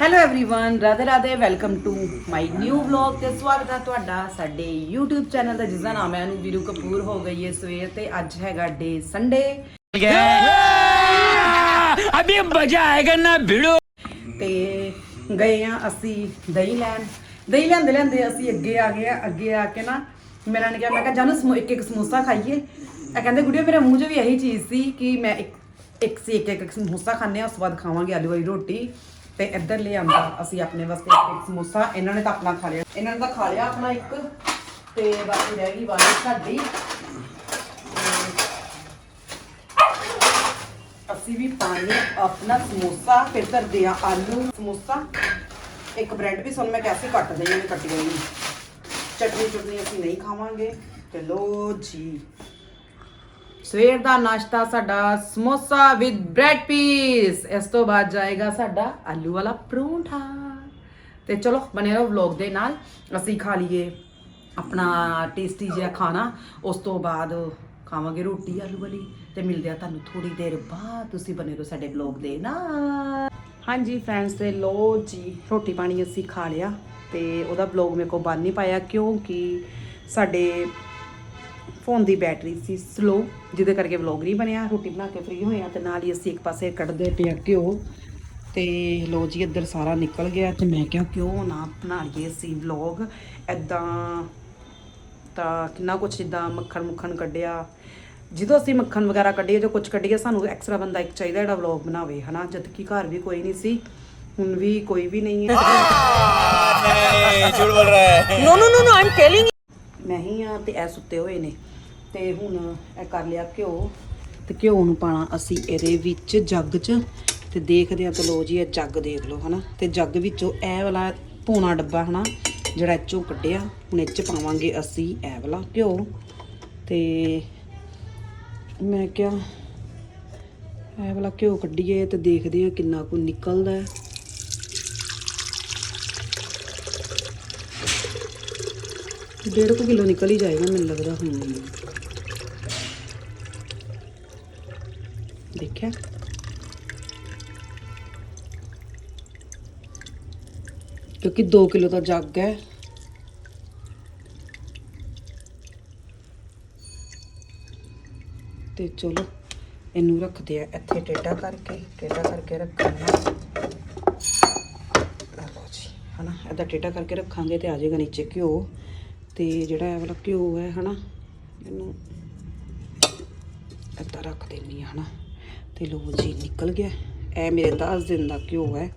hello everyone Radhe Radhe welcome to my new vlog ਤੇ ਸਵਾਗਤ ਹੈ ਤੁਹਾਡਾ ਸਾਡੇ YouTube ਚੈਨਲ ਦਾ ਜਿਸ ਦਾ ਨਾਮ ਹੈ ਅਨੂ ਵੀਰੂ ਕਪੂਰ ਹੋ ਗਈ ਹੈ ਸਵੇਰ ਤੇ ਅੱਜ ਹੈਗਾ ਡੇ ਸੰਡੇ अभी मजा आएगा ना भिड़ो ਤੇ ਗਏ ਆ ਅਸੀਂ ਦਹੀਂ ਲੈਣ ਦਹੀਂ ਲੈਂਦੇ ਲੈਂਦੇ ਅਸੀਂ ਅੱਗੇ ਆ ਗਏ ਆ ਅੱਗੇ ਆ ਕੇ ਨਾ ਮੇਰਾ ਨੇ ਕਿਹਾ ਮੈਂ ਕਿਹਾ ਜਾਨੂ ਸਮੋ- ਇੱਕ ਇੱਕ ਸਮੋਸਾ ਖਾਈਏ ਇਹ ਕਹਿੰਦੇ ਗੁੜੀਆ ਮੇਰੇ ਮੂੰਹ 'ਚ ਵੀ ਇਹੀ ਚੀਜ਼ ਸੀ ਕਿ ਮੈਂ ਇੱਕ ਇੱਕ ਸੀ ਇੱਕ ਇੱਕ ਸਮੋਸਾ ਖਾਣੇ ਆ ਉਸ ਤੋਂ ਬਾਅਦ ਖਾਵਾਂਗੇ ਆਲੂ ਵਾਲੀ ਰੋਟੀ ਤੇ ਇੱਧਰ ਲੈ ਅਸੀਂ ਆਪਣੇ ਵਾਸਤੇ ਇੱਕ ਸਮੋਸਾ। ਇਹਨਾਂ ਨੇ ਤਾਂ ਆਪਣਾ ਖਾ ਲਿਆ। ਇਹਨਾਂ ਨੇ ਤਾਂ ਖਾ ਲਿਆ ਆਪਣਾ ਇੱਕ। ਤੇ ਬਾਕੀ ਰਹਿ ਗਈ ਵਾਰੀ ਸਾਡੀ। ਅਸੀਂ ਵੀ ਪਾਣੀ, ਆਪਣਾ ਸਮੋਸਾ, ਫਿਰ ਧਰਦੇ ਆ ਆਲੂ ਸਮੋਸਾ। ਇੱਕ ਬ੍ਰੈਡ ਵੀ ਤੁਹਾਨੂੰ ਮੈਂ ਕੈਸੇ ਕੱਟ ਦਈ ਮੈਂ ਕੱਟੀ ਹੋਈ। ਚਟਨੀ ਚਟਨੀ ਅਸੀਂ ਨਹੀਂ ਖਾਵਾਂਗੇ। ਤੇ ਲੋ ਜੀ। ਸਵੇਰ ਦਾ ਨਾਸ਼ਤਾ, ਸਾਡਾ ਸਮੋਸਾ ਵਿਦ ਬ੍ਰੈਡ ਪੀਸ ਇਸ ਤੋਂ ਬਾਅਦ ਜਾਏਗਾ ਸਾਡਾ ਆਲੂ ਵਾਲਾ ਪਰੌਂਠਾ। ਤੇ ਚਲੋ, ਬਣੇ ਰਹੋ ਵਲੌਗ ਦੇ ਨਾਲ। ਅਸੀਂ ਖਾ ਲਈਏ ਆਪਣਾ ਟੇਸਟੀ ਜਿਹਾ ਖਾਣਾ। ਉਸ ਤੋਂ ਬਾਅਦ ਖਾਵਾਂਗੇ ਰੋਟੀ ਆਲੂ ਵਾਲੀ। ਤੇ ਮਿਲਦੇ ਆ ਤੁਹਾਨੂੰ ਥੋੜੀ ਦੇਰ ਬਾਅਦ। ਤੁਸੀਂ ਬਣੇ ਰਹੋ ਸਾਡੇ ਵਲੌਗ ਦੇ ਨਾਲ। ਹਾਂਜੀ ਫਰੈਂਡਸ ਤੇ ਲੋ ਜੀ, ਰੋਟੀ ਪਾਣੀ ਅਸੀਂ ਖਾ ਲਿਆ। ਤੇ ਉਹਦਾ ਵਲੌਗ ਮੇਰੇ ਕੋਲ ਬਣ ਨਹੀਂ ਪਾਇਆ ਕਿਉਂਕਿ ਸਾਡੇ ਫੋਨ ਦੀ ਬੈਟਰੀ ਸੀ ਸਲੋ ਜਿਹਦੇ ਕਰਕੇ ਵਲੌਗ ਨਹੀਂ ਬਣਿਆ ਰੋਟੀ ਬਣਾ ਕੇ ਫਰੀ ਹੋਇਆ ਆ ਤੇ ਨਾਲ ਹੀ ਅਸੀਂ ਇੱਕ ਪਾਸੇ ਕੱਢਦੇ ਪਿਆ ਘਿਓ। ਤੇ ਲੋ ਜੀ ਇੱਧਰ ਸਾਰਾ ਨਿਕਲ ਗਿਆ ਤੇ ਮੈਂ ਕਿਹਾ ਕਿਉਂ ਨਾ ਬਣਾ ਲਈਏ ਸੀ ਵਲੌਗ। ਐਦਾਂ ਤਾਂ ਕਿੰਨਾ ਕੁਛ ਇਦਾਂ ਮੱਖਣ ਮੁੱਖਣ ਕੱਢਿਆ। ਜਦੋਂ ਅਸੀਂ ਮੱਖਣ ਵਗੈਰਾ ਕੱਢੀਏ ਜੋ ਕੁਛ ਕੱਢੀਏ ਸਾਨੂੰ ਐਕਸਟਰਾ ਬੰਦਾ ਇੱਕ ਚਾਹੀਦਾ ਜਿਹੜਾ ਵਲੌਗ ਬਣਾਵੇ ਹਨਾ? ਜਦ ਕਿ ਘਰ ਵੀ ਕੋਈ ਨਹੀਂ ਸੀ ਹੁਣ ਵੀ ਕੋਈ ਵੀ ਨਹੀਂ ਹੈ। ਨਹੀਂ ਝੂਠ ਬੋਲ ਰਿਹਾ ਹੈ। ਨੋ ਨੋ ਨੋ ਆਮ ਟੈਲਿੰਗ ਮੈਂ ਹੀ ਆ ਤੇ ਐ ਸੁੱਤੇ ਹੋਏ ਨੇ। ਤੇ ਹੁਣ ਇਹ ਕਰ ਲਿਆ ਘਿਓ ਤੇ ਘਿਓ ਨੂੰ ਪਾਣਾ ਅਸੀਂ ਇਹਦੇ ਵਿੱਚ ਜੱਗ 'ਚ ਤੇ ਦੇਖਦੇ ਆ ਤੇ ਲੋ ਜੀ ਇਹ ਜੱਗ ਦੇਖ ਲਓ, ਹਨਾ? ਤੇ ਜੱਗ ਵਿੱਚੋਂ ਇਹ ਵਾਲਾ ਪੌਣਾ ਡੱਬਾ, ਹਨਾ? ਜਿਹੜਾ ਇਹ 'ਚੋਂ ਕੱਢਿਆ, ਹੁਣ ਇਹ 'ਚ ਪਾਵਾਂਗੇ ਅਸੀਂ ਇਹ ਵਾਲਾ ਘਿਓ। ਤੇ ਮੈਂ ਕਿਹਾ ਇਹ ਵਾਲਾ ਘਿਓ ਕੱਢੀਏ ਤੇ ਦੇਖਦੇ ਆ ਕਿੰਨਾ ਕੁ ਨਿਕਲਦਾ ਹੈ। ਡੇਢ ਕੁ ਕਿਲੋ ਨਿਕਲ ਹੀ ਜਾਏਗਾ, ਮੈਨੂੰ ਲੱਗਦਾ ਹੁਣ। ਦੇਖਿਆ ਕਿਉਂਕਿ 2 ਕਿਲੋ ਦਾ ਜੱਗ ਹੈ। ਤੇ ਚਲੋ, ਇਹਨੂੰ ਰੱਖਦੇ ਆ ਇੱਥੇ ਟੇਢਾ ਕਰਕੇ ਟੇਢਾ ਕਰਕੇ ਰੱਖਣਾ ਲਓ ਜੀ, ਹਨਾ, ਇਹਦਾ ਟੇਢਾ ਕਰਕੇ ਰੱਖਾਂਗੇ ਤੇ ਆ ਜਾਏਗਾ ਨੀਚੇ ਘਿਓ। ਤੇ ਜਿਹੜਾ ਇਹ ਵਾਲਾ ਘਿਓ ਹੈ, ਹਨਾ, ਇਹਨੂੰ ਇੱਦਾਂ ਰੱਖ ਦਿੰਨੀ ਹੈ ਹਨਾ। ਤੇ ਲੋ ਜੀ ਨਿਕਲ ਗਿਆ। ਇਹ ਮੇਰੇ 10 ਦਿਨ ਦਾ ਘਿਓ ਹੈ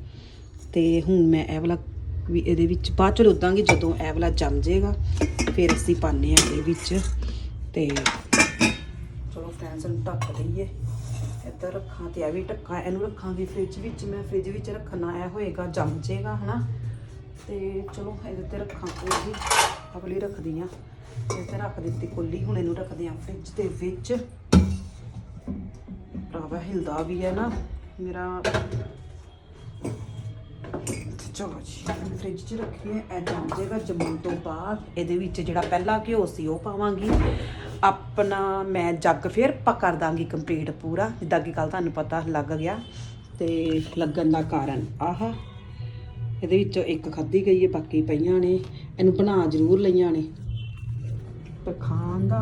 ਤੇ ਹੁਣ ਮੈਂ ਇਹ ਵਾਲਾ ਵੀ ਇਹਦੇ ਵਿੱਚ ਬਾਅਦ ਚ ਲੁੱਦਾਂਗੇ ਜਦੋਂ ਇਹ ਵਾਲਾ ਜੰਮ ਜਾਏਗਾ ਫਿਰ ਅਸੀਂ ਪਾਣੇ ਆ ਇਹਦੇ ਵਿੱਚ ਤੇ ਚਲੋ ਫਰੈਂਡਸ ਨੂੰ ਢੱਕ ਦਈਏ। ਇੱਧਰ ਰੱਖਾਂ ਤੇ ਇਹ ਵੀ ਢੱਕਾਂ, ਇਹਨੂੰ ਰੱਖਾਂਗੇ ਫ੍ਰਿਜ ਵਿੱਚ। ਮੈਂ ਫ੍ਰਿਜ ਵਿੱਚ ਰੱਖਣਾ ਇਹ ਹੋਏਗਾ, ਜੰਮ ਜਾਏਗਾ ਹਨਾ। ਤੇ ਚਲੋ ਇਹਦੇ ਤੇ ਰੱਖਾਂ ਕੋਲੀ। ਅਗਲੀ ਰੱਖਦੀ ਆ ਇਹਦੇ ਤੇ ਰੱਖ ਦਿੱਤੀ ਕੋਲੀ, ਹੁਣ ਇਹਨੂੰ ਰੱਖਦੇ ਆ ਫ੍ਰਿਜ ਦੇ ਵਿੱਚ। ਹਿਲਦਾ ਵੀ ਹੈ ਨਾ। ਮੇਰਾ ਚਲੋ ਜੀ ਫ੍ਰਿਜ 'ਚ ਰੱਖੀਏ, ਇਹ ਜੰਮ ਜਾਏਗਾ ਜੰਮਣ ਤੋਂ ਬਾਅਦ। ਇਹਦੇ ਵਿੱਚ ਜਿਹੜਾ ਪਹਿਲਾ ਘਿਓ ਸੀ, ਉਹ ਪਾਵਾਂਗੀ। ਆਪਣਾ ਮੈਂ ਜੱਗ ਫਿਰ ਪਾ ਕਰ ਦਾਂਗੀ ਕੰਪਲੀਟ ਪੂਰਾ, ਜਿੱਦਾਂ ਕਿ ਕੱਲ ਤੁਹਾਨੂੰ ਪਤਾ ਲੱਗ ਗਿਆ। ਤੇ ਲੱਗਣ ਦਾ ਕਾਰਨ ਆਹਾ, ਇਹਦੇ ਵਿੱਚੋਂ ਇੱਕ ਖਾਧੀ ਗਈ ਹੈ, ਬਾਕੀ ਪਈਆਂ ਨੇ। ਇਹਨੂੰ ਬਣਾ ਜ਼ਰੂਰ ਲਈਆਂ ਨੇ। ਪਰ ਖਾਣ ਦਾ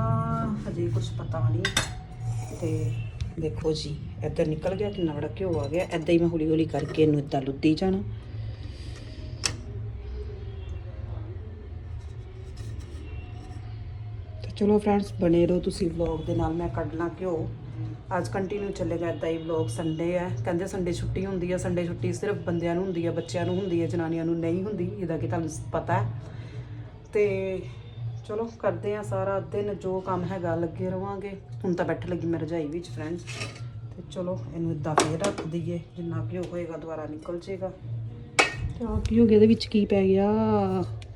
ਹਜੇ ਕੁਝ ਪਤਾ ਨਹੀਂ। ਤੇ ਦੇਖੋ ਜੀ, ਇੱਧਰ ਨਿਕਲ ਗਿਆ ਕਿੰਨਾ ਬੜਾ ਘਿਓ ਆ ਗਿਆ। ਐਦਾਂ ਹੀ ਮੈਂ ਹੌਲੀ ਹੌਲੀ ਕਰਕੇ ਇਹਨੂੰ ਇਦਾਂ ਲੁੱਦੀ ਜਾਣਾ। ਤੇ ਚਲੋ ਫਰੈਂਡਸ ਬਣੇ ਰਹੋ ਤੁਸੀਂ ਵਲੌਗ ਦੇ ਨਾਲ, ਮੈਂ ਕੱਢ ਲਾਂ ਘਿਓ। ਅੱਜ ਕੰਟੀਨਿਊ ਚੱਲੇਗਾ ਇਦਾਂ ਹੀ ਵਲੌਗ ਸੰਡੇ ਹੈ। ਕਹਿੰਦੇ ਸੰਡੇ ਛੁੱਟੀ ਹੁੰਦੀ ਹੈ ਸੰਡੇ ਛੁੱਟੀ ਸਿਰਫ ਬੰਦਿਆਂ ਨੂੰ ਹੁੰਦੀ ਹੈ ਬੱਚਿਆਂ ਨੂੰ ਹੁੰਦੀ ਹੈ ਜਨਾਨੀਆਂ ਨੂੰ ਨਹੀਂ ਹੁੰਦੀ। ਇਹਦਾ ਕਿ ਤੁਹਾਨੂੰ ਪਤਾ ਹੈ। ਤੇ ਚਲੋ ਕਰਦੇ ਆ ਸਾਰਾ ਦਿਨ, ਜੋ ਕੰਮ ਹੈਗਾ ਲੱਗੇ ਰਵਾਂਗੇ। ਹੁਣ ਤਾਂ ਬੈਠ ਲੱਗੀ ਮੈਂ ਰਜਾਈ ਵਿੱਚ ਫਰੈਂਡਸ ਤੇ ਚਲੋ ਇਹਨੂੰ ਇਦਾਂ ਫੇਰ ਰੱਖ ਦਈਏ, ਜਿੰਨਾ ਘਿਓ ਹੋਏਗਾ ਦੁਬਾਰਾ ਨਿਕਲ ਜੇਗਾ। ਤੇ ਆ ਕੀ ਹੋ ਗਿਆ, ਇਹਦੇ ਵਿੱਚ ਕੀ ਪੈ ਗਿਆ?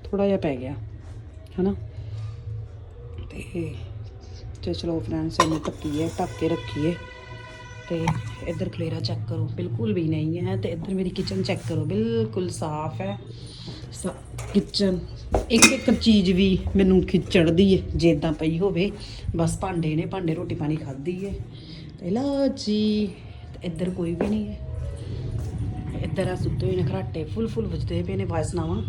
ਥੋੜਾ ਜਿਹਾ ਪੈ ਗਿਆ, ਹਨਾ? ਤੇ ਤੇ ਚਲੋ ਫਰੈਂਡਸ ਇਹਨੂੰ ਢੱਕੀਏ ਢੱਕ ਕੇ ਰੱਖੀਏ। ਤੇ ਇੱਧਰ ਖਲੇਰਾ ਚੈੱਕ ਕਰੋ। ਬਿਲਕੁਲ ਵੀ ਨਹੀਂ ਹੈ ਤੇ ਇੱਧਰ ਮੇਰੀ ਕਿਚਨ ਚੈੱਕ ਕਰੋ। ਬਿਲਕੁਲ ਸਾਫ਼ ਹੈ। ਕਿਚਨ ਇੱਕ ਇੱਕ ਚੀਜ਼ ਵੀ ਮੈਨੂੰ ਖਿਚੜਦੀ ਹੈ ਜੇ ਇਦਾਂ ਪਈ ਹੋਵੇ। ਬਸ ਭਾਂਡੇ ਨੇ, ਭਾਂਡੇ ਰੋਟੀ ਪਾਣੀ ਖਾਧੀ ਹੈ ਤੇ ਲਓ ਜੀ ਇੱਧਰ ਕੋਈ ਵੀ ਨਹੀਂ ਹੈ। ਇੱਧਰ ਆ ਸੁੱਤੇ ਹੋਏ ਨੇ ਖਰਾਟੇ, ਫੁੱਲ ਫੁੱਲ ਵੱਜਦੇ ਪਏ ਨੇ ਵਾਇਸ ਨਾਵਾਂ।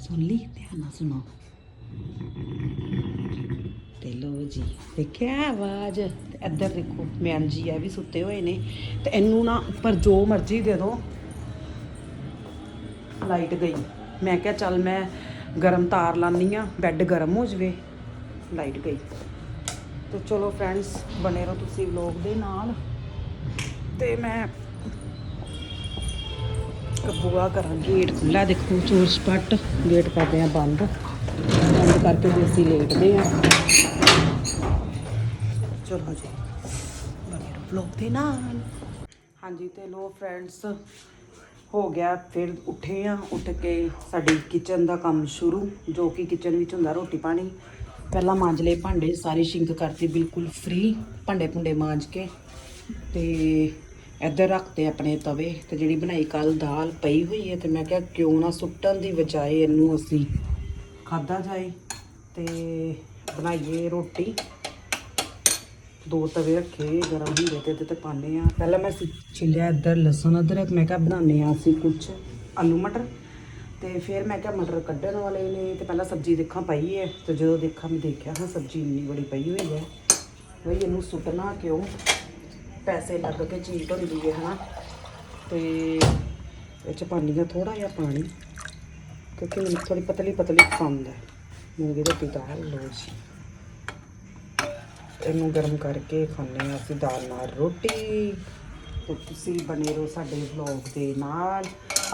ਸੁਣ ਲਈ? ਧਿਆਨ ਨਾਲ ਸੁਣੋ। ਤੇ ਲੋ ਜੀ, ਦੇਖਿਆ ਆਵਾਜ਼? ਤੇ ਇੱਧਰ ਦੇਖੋ ਮੈਨ ਜੀ ਆ ਵੀ ਸੁੱਤੇ ਹੋਏ ਨੇ। ਤੇ ਇਹਨੂੰ ਨਾ ਉੱਪਰ ਜੋ ਮਰਜ਼ੀ ਦੇ ਦਿਓ। ਲਾਈਟ ਗਈ। ਮੈਂ ਕਿਹਾ, ਚੱਲ ਮੈਂ ਗਰਮ ਤਾਰ ਲਾਨੀ ਆ ਬੈੱਡ ਗਰਮ ਹੋ ਜਵੇ। ਲਾਈਟ ਗਈ। ਤੇ ਚਲੋ ਫਰੈਂਡਸ, ਬਣੇ ਰਹੋ ਤੁਸੀਂ ਵਲੌਗ ਦੇ ਨਾਲ। ਤੇ ਮੈਂ ਕਬੂਆ ਕਰਾਂ ਗੇਟ ਖੁੱਲਾ ਦੇਖੋ ਚੋਰ ਸਪੱਟ ਗੇਟ ਕਰਦੇ ਆ ਬੰਦ। ਕਰਕੇ ਵੀ ਅਸੀਂ ਲੇਟਦੇ ਆ ਚਲੋ ਜੀ। ਬਨੇ ਵਲੌਗ ਦੇ ਨਾਲ। ਹਾਂਜੀ ਤੇ ਲੋ ਫਰੈਂਡਸ ਹੋ ਗਿਆ ਫਿਰ ਉੱਠੇ ਆ ਉੱਠ ਕੇ ਸਾਡੀ ਕਿਚਨ ਦਾ ਕੰਮ ਸ਼ੁਰੂ, ਜੋ ਕਿ ਕਿਚਨ ਵਿੱਚ ਹੁੰਦਾ ਰੋਟੀ ਪਾਣੀ। ਪਹਿਲਾਂ ਮਾਂਜ ਲਏ ਭਾਂਡੇ ਸਾਰੇ ਸ਼ਿੰਕ ਕਰਤੇ, ਬਿਲਕੁਲ ਫ੍ਰੀ ਭਾਂਡੇ ਭੁੰਡੇ ਮਾਂਜ ਕੇ। ਤੇ ਇੱਧਰ ਰੱਖਤੇ ਆਪਣੇ ਤਵੇ ਤੇ ਜਿਹੜੀ ਬਣਾਈ ਕੱਲ ਦਾਲ ਪਈ ਹੋਈ ਹੈ ਤੇ ਮੈਂ ਕਿਹਾ ਕਿਉਂ ਨਾ ਸੁੱਟਣ ਦੀ ਬਜਾਏ ਇਹਨੂੰ ਅਸੀਂ ਖਾਦਾ ਜਾਏ। ਤੇ ਬਣਾਈਏ ਰੋਟੀ। ਦੋ ਤਵੇ ਰੱਖੇ, ਗਰਮ ਹੁੰਦੇ ਤੇ ਇਹਦੇ ਤੇ ਪਾਣੇ ਆ ਪਹਿਲਾਂ ਮੈਂ ਸਿ- ਛਿੱਲਿਆ ਇੱਧਰ, ਲਸਣ ਅਦਰਕ, ਮੈਂ ਕਿਹਾ ਬਣਾਉਂਦੇ ਆ ਅਸੀਂ ਕੁਝ ਆਲੂ ਮਟਰ। ਤੇ ਫਿਰ ਮੈਂ ਕਿਹਾ ਮਟਰ ਕੱਢਣ ਵਾਲੇ ਨੇ, ਤੇ ਪਹਿਲਾਂ ਸਬਜ਼ੀ ਦੇਖਾਂ ਪਈ ਹੈ। ਤੇ ਜਦੋਂ ਦੇਖਾਂ, ਮੈਂ ਦੇਖਿਆ, ਹਾਂ ਸਬਜ਼ੀ ਇੰਨੀ ਬੜੀ ਪਈ ਹੋਈ ਹੈ। ਬਈ ਇਹਨੂੰ ਸੁੱਟਣਾ ਕਿਉਂ? ਪੈਸੇ ਲੱਗ ਕੇ ਚੀਜ਼ ਹੁੰਦੀ ਹੈ, ਹਨਾ? ਤੇ ਇਹ ਚ ਪਾਣੀ ਆ ਥੋੜਾ ਜਿਹਾ ਪਾਣੀ, ਕਿਉਂਕਿ ਮੈਨੂੰ ਥੋੜੀ ਪਤਲੀ ਪਤਲੀ ਪਸੰਦ ਹੈ। ਮੂੰਗੀ ਰੋਟੀ ਦਾਲ ਲੋ ਜੀ। ਇਹਨੂੰ ਗਰਮ ਕਰਕੇ ਖਾਂਦੇ ਹਾਂ ਅਸੀਂ ਦਾਲ ਨਾਲ ਰੋਟੀ। ਤੇ ਤੁਸੀਂ ਬਣੇ ਰਹੋ ਸਾਡੇ ਵਲੌਗ ਦੇ ਨਾਲ।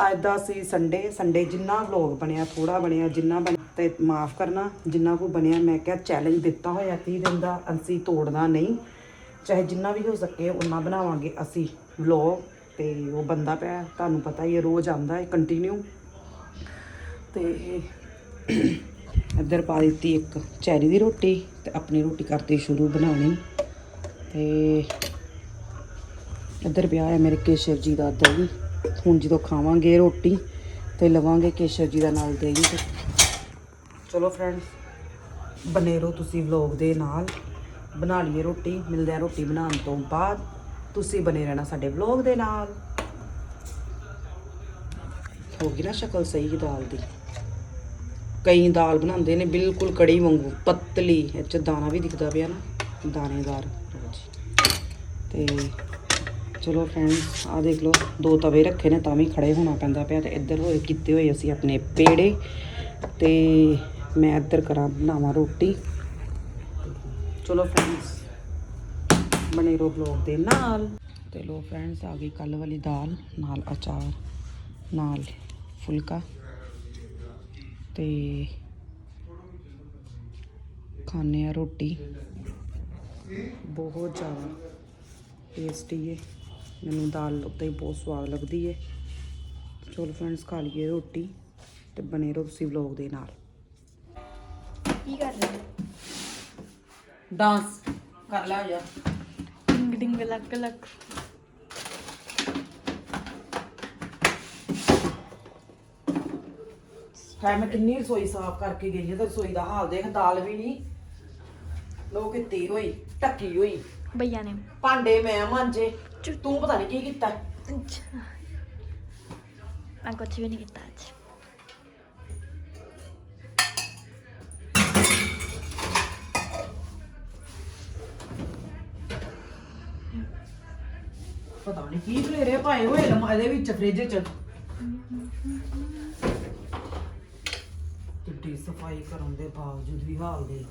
ਅੱਜ ਦਾ ਸੀ ਸੰਡੇ ਸੰਡੇ ਜਿੰਨਾ ਵਲੌਗ ਬਣਿਆ ਥੋੜਾ ਬਣਿਆ, ਜਿੰਨਾ ਬਣਿਆ ਤੇ ਮਾਫ ਕਰਨਾ, ਜਿੰਨਾ ਕੋ ਬਣਿਆ, ਮੈਂ ਕਿਹਾ ਚੈਲੰਜ ਦਿੱਤਾ ਹੋਇਆ 30 ਦਿਨ ਦਾ, ਅਸੀਂ ਤੋੜਨਾ ਨਹੀਂ। ਚਾਹੇ ਜਿੰਨਾ ਵੀ ਹੋ ਸਕੇ ਉਨਾ ਬਣਾਵਾਂਗੇ ਅਸੀਂ ਵਲੌਗ ਤੇ ਉਹ ਬੰਦਾ ਪਿਆ, ਤੁਹਾਨੂੰ ਪਤਾ ਹੀ ਹੈ, ਰੋਜ਼ ਆਉਂਦਾ ਹੈ ਕੰਟੀਨਿਊ ਤੇ ਇੱਧਰ ਪਾ ਦਿੱਤੀ ਇੱਕ ਚੈਰੀ ਦੀ ਰੋਟੀ ਤੇ ਆਪਣੀ ਰੋਟੀ ਕਰਤੀ ਸ਼ੁਰੂ ਬਣਾਉਣੀ। ਤੇ ਇੱਧਰ ਪਿਆ ਹੈ ਮੇਰੇ ਕੇਸ਼ਰ ਜੀ ਦਾ ਦਹੀਂ ਹੁਣ ਜਦੋਂ ਖਾਵਾਂਗੇ ਰੋਟੀ ਤੇ ਲਵਾਂਗੇ ਕੇਸਵ ਜੀ ਦਾ ਨਾਲ ਦਹੀਂ ਤੇ ਚਲੋ ਫਰੈਂਡਸ ਬਨੇ ਰਹੋ ਤੁਸੀਂ ਵਲੌਗ ਦੇ ਨਾਲ ਬਣਾ ਲਈਏ ਰੋਟੀ, ਮਿਲਦੇ ਆ ਰੋਟੀ ਬਣਾਉਣ ਤੋਂ ਬਾਅਦ। ਤੁਸੀਂ ਬਨੇ ਰਹਿਣਾ ਸਾਡੇ ਵਲੌਗ ਦੇ ਨਾਲ। ਹੋ ਗਈ ਨਾ ਸ਼ਕਲ ਸਹੀ ਦਾਲ ਦੀ। ਕਈ ਦਾਲ ਬਣਾਉਂਦੇ ਨੇ, ਬਿਲਕੁਲ ਕੜੀ ਵਾਂਗੂ, ਪਤਲੀ, ਇਹ ਚ ਦਾਣਾ ਵੀ ਦਿਖਦਾ ਪਿਆ ਨਾ, ਦਾਣੇਦਾਰ। ਲਓ ਤੇ ਚਲੋ ਫਰੈਂਡਸ ਆ ਦੇਖ ਲਓ, ਦੋ ਤਵੇ ਰੱਖੇ ਨੇ, ਤਾਂ ਵੀ ਖੜੇ ਹੋਣਾ ਪੈਂਦਾ ਪਿਆ ਤੇ ਇੱਧਰ ਹੋਏ, ਕੀਤੇ ਹੋਏ ਅਸੀਂ ਆਪਣੇ ਪੇੜੇ। ਤੇ ਮੈਂ ਇੱਧਰ ਕਰਾਂ, ਬਣਾਵਾਂ ਰੋਟੀ। ਚਲੋ ਫਰੈਂਡਸ ਬਣੇ ਰੋ ਬਲੌਗ ਦੇ ਨਾਲ। ਤੇ ਲੋ ਫਰੈਂਡਸ ਆ ਗਈ ਕੱਲ ਵਾਲੀ ਦਾਲ, ਨਾਲ ਅਚਾਰ, ਨਾਲ ਫੁਲਕਾ। ਤੇ ਖਾਣੇ ਆ ਰੋਟੀ। ਬਹੁਤ ਜ਼ਿਆਦਾ ਟੇਸਟੀ ਹੈ ਮੈਨੂੰ ਦਾਲ ਉੱਤੇ ਹੀ ਬਹੁਤ ਸਵਾਦ ਲੱਗਦੀ ਹੈ ਚਲੋ ਫਰੈਂਡਸ ਖਾ ਲਈਏ ਰੋਟੀ ਤੇ ਬਣੇ ਰਹੋ ਤੁਸੀਂ ਵਲੌਗ ਦੇ ਨਾਲ। ਕੀ ਕਰ ਰਹੇ ਹੋ? ਡਾਂਸ ਕਰ ਲਿਆ ਯਾਰ ਡਿੰਗ ਡਿੰਗ ਲੱਕ ਲੱਕ ਹੈ ਮੈਂ ਕਿੰਨੀ ਰਸੋਈ ਸਾਫ਼ ਕਰਕੇ ਗਈ ਹਾਂ ਤੇ ਰਸੋਈ ਦਾ ਹਾਲ ਦੇਖ ਦਾਲ ਵੀ ਨਹੀਂ। ਲੋਕ ਕਿੱਤੀ ਹੋਈ ਟੱਕੀ ਹੋਈ। ਭਈਆ ਨੇ। ਭਾਂਡੇ ਮੈਂ ਮਾਂਜੇ ਤੂੰ ਪਤਾ ਨਹੀਂ ਕੀ ਕੀਤਾ? ਅੱਛਾ। ਮੈਂ ਕੁਝ ਵੀ ਨਹੀਂ ਕੀਤਾ ਅੱਜ। ਪਤਾ ਨਹੀਂ ਕੀ ਖਲੇਰੇ ਪਾਏ ਹੋਏ ਲਮਾ ਇਹਦੇ ਵਿੱਚ ਫ੍ਰਿਜ 'ਚ। ਕਿੱਡੀ ਸਫ਼ਾਈ ਕਰਨ ਦੇ ਬਾਵਜੂਦ ਵੀ ਹਾਲ ਦੇ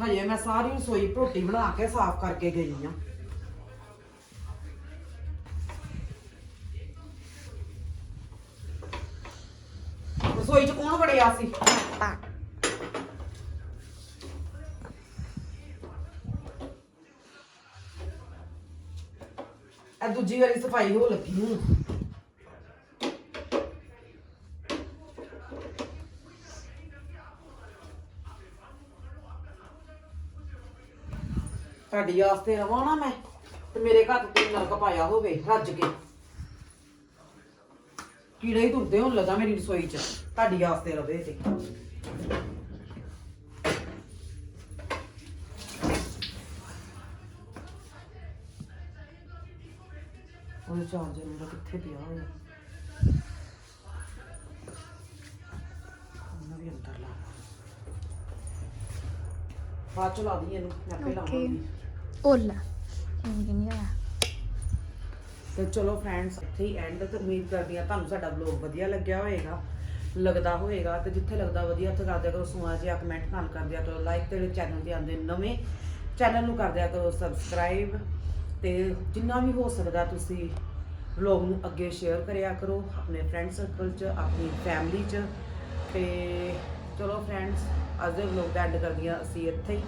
ਹਜੇ ਮੈਂ ਸਾਰੀ ਰਸੋਈ ਰੋਟੀ ਬਣਾ ਕੇ ਸਾਫ਼ ਕਰਕੇ ਗਈ ਆ। ਰਸੋਈ 'ਚ ਕੌਣ ਵੜਿਆ ਸੀ? ਇਹ ਦੂਜੀ ਵਾਰੀ ਸਫ਼ਾਈ ਹੋ ਲੱਗੀ ਹੁਣ। ਤੁਹਾਡੀ ਆਸਤੇ ਰਵਾਂ ਨਾ ਮੈਂ? ਤੇ ਮੇਰੇ ਘਰ ਤੇ ਨਰਕ ਪਾਇਆ ਹੋਵੇ ਰੱਜ ਕੇ। ਕੀੜੇ ਹੀ ਤੁਰਦੇ ਹੁਣ ਲੱਗਾ ਮੇਰੀ ਰਸੋਈ 'ਚ। ਤੁਹਾਡੀ ਆਸਤੇ ਰਵੇ ਤੇ। ਉਹਦੇ ਚਾਰਜਰ ਮੇਰਾ ਕਿੱਥੇ ਪਿਆ ਹੋਇਆ? ਉਹਨੂੰ ਵੀ ਅੰਦਰ ਲਾ ਬਾਅਦ ਚ ਲਾ ਦੀ ਇਹਨੂੰ ਮੈਂ ਆਪੇ Okay. ਲਾਵਾਂਗੀ। ਓਲਾ ਇੰਜ ਤੇ ਚਲੋ ਫਰੈਂਡਸ ਇੱਥੇ ਹੀ ਐਂਡ ਤੇ ਉਮੀਦ ਕਰਦੀ ਆ ਤੁਹਾਨੂੰ ਸਾਡਾ ਵਲੌਗ ਵਧੀਆ ਲੱਗਿਆ ਹੋਵੇਗਾ ਲੱਗਦਾ ਹੋਵੇਗਾ ਤੇ ਜਿੱਥੇ ਲੱਗਦਾ ਵਧੀਆ ਉੱਥੇ ਕਰ ਦਿਆ ਕਰੋ ਸੁਣਾ ਜਿਹਾ ਕਮੈਂਟ ਨਾਲ ਕਰ ਦਿਆ ਕਰੋ ਲਾਈਕ ਤੇ ਚੈਨਲ ਤੇ ਆਉਂਦੇ ਨਵੇਂ ਚੈਨਲ ਨੂੰ ਕਰ ਦਿਆ ਕਰੋ ਸਬਸਕ੍ਰਾਈਬ ਤੇ ਜਿੰਨਾ ਵੀ ਹੋ ਸਕਦਾ ਤੁਸੀਂ ਵਲੌਗ ਨੂੰ ਅੱਗੇ ਸ਼ੇਅਰ ਕਰਿਆ ਕਰੋ, ਆਪਣੇ ਫਰੈਂਡ ਸਰਕਲ 'ਚ, ਆਪਣੀ ਫੈਮਿਲੀ 'ਚ ਤੇ ਚਲੋ ਫਰੈਂਡਸ ਅੱਜ ਦੇ ਵਲੌਗ ਦਾ ਐਂਡ ਕਰਦੀ ਹਾਂ ਅਸੀਂ ਇੱਥੇ ਹੀ।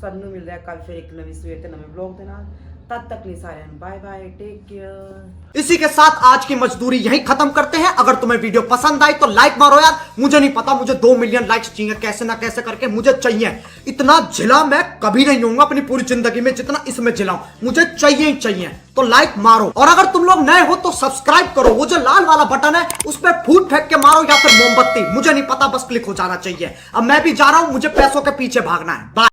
ਸਭ ਨੂੰ ਮਿਲਦਾ ਹੈ ਕੱਲ ਫਿਰ ਇੱਕ ਨਵੀਂ ਸਵੇਰ ਤੇ ਨਵੇਂ ਵਲੌਗ ਦੇ ਨਾਲ ਤਦ ਤੱਕ ਲਈ ਸਾਰਿਆਂ ਨੂੰ ਬਾਏ ਬਾਏ ਟੇਕ ਕੇਅਰ इसी के साथ आज की मजदूरी यही खत्म करते हैं अगर तुम्हें वीडियो पसंद आई तो लाइक मारो यार मुझे नहीं पता मुझे दो मिलियन लाइक्स चाहिए कैसे ना कैसे करके मुझे चाहिए इतना झिला मैं कभी नहीं होऊंगा अपनी पूरी जिंदगी में जितना इसमें झिलाऊं मुझे चाहिए ही चाहिए तो लाइक मारो और अगर तुम लोग नए हो तो सब्सक्राइब करो वो जो लाल वाला बटन है उस पर फूट फेंक के मारो या फिर मोमबत्ती मुझे नहीं पता बस क्लिक हो जाना चाहिए अब मैं भी जा रहा हूं मुझे पैसों के पीछे भागना है बाय